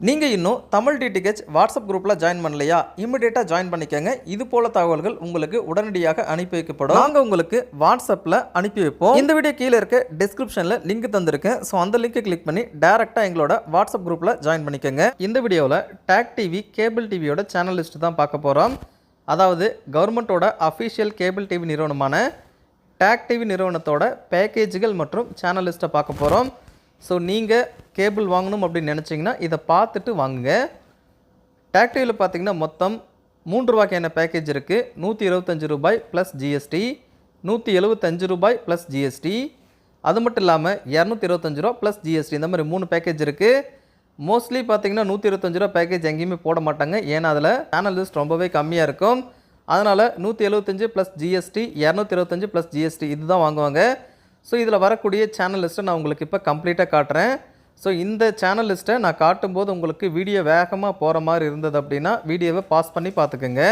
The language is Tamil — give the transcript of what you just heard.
நீங்கள் இன்னும் தமிழ் டிடிஹெச் வாட்ஸ்அப் குரூப்பில் ஜாயின் பண்ணலையா? இமிடியேட்டாக ஜாயின் பண்ணிக்கோங்க. இது போல தகவல்கள் உங்களுக்கு உடனடியாக அனுப்பி வைக்கப்படும். நாங்கள் உங்களுக்கு வாட்ஸ்அப்பில் அனுப்பி வைப்போம். இந்த வீடியோ கீழே இருக்க டிஸ்கிரிப்ஷனில் லிங்க் தந்திருக்கேன் ஸோ அந்த லிங்க்கை கிளிக் பண்ணி டேரெக்டாக எங்களோட வாட்ஸ்அப் குரூப்பில் ஜாயின் பண்ணிக்கோங்க. இந்த வீடியோவில் டேக் டிவி கேபிள் டிவியோட சேனல் லிஸ்ட் தான் பார்க்க போகிறோம் அதாவது கவர்மெண்ட்டோட அஃபிஷியல் கேபிள் டிவி நிறுவனமான டேக் டிவி நிறுவனத்தோட பேக்கேஜுகள் மற்றும் சேனல் லிஸ்ட்டை பார்க்க போகிறோம் ஸோ நீங்கள் கேபிள் வாங்கணும் அப்படின்னு நினச்சிங்கன்னா இதை பார்த்துட்டு வாங்குங்க. டேக்டரியில் பார்த்தீங்கன்னா மொத்தம் மூன்று ரூபாய்க்கான பேக்கேஜ் இருக்குது நூற்றி இருபத்தஞ்சு ரூபாய் ப்ளஸ் ஜிஎஸ்டி நூற்றி எழுபத்தஞ்சு ரூபாய் ப்ளஸ் ஜிஎஸ்டி அது மட்டும் இல்லாமல் இரநூத்தி இருபத்தஞ்சு ரூபா ப்ளஸ் ஜிஎஸ்டி இந்த மாதிரி மூணு பேக்கேஜ் இருக்குது மோஸ்ட்லி பார்த்தீங்கன்னா நூற்றி இருபத்தஞ்சு ரூபா பேக்கேஜ் எங்கேயுமே போட மாட்டாங்க. ஏன்னா அதில் சேனல் லிஸ்ட் ரொம்பவே கம்மியாக இருக்கும். அதனால் நூற்றி எழுபத்தஞ்சு ப்ளஸ் ஜிஎஸ்டி இரநூத்தி இருபத்தஞ்சு ப்ளஸ் ஜிஎஸ்டி இதுதான் வாங்குவாங்க. ஸோ இதில் வரக்கூடிய சேனல் லிஸ்ட்டை நான் உங்களுக்கு இப்போ கம்ப்ளீட்டாக காட்டுறேன். ஸோ இந்த சேனல் லிஸ்ட்டை நான் காட்டும்போது உங்களுக்கு வீடியோ வேகமாக போகிற மாதிரி இருந்தது அப்படின்னா வீடியோவை பாஸ் பண்ணி பார்த்துக்குங்க.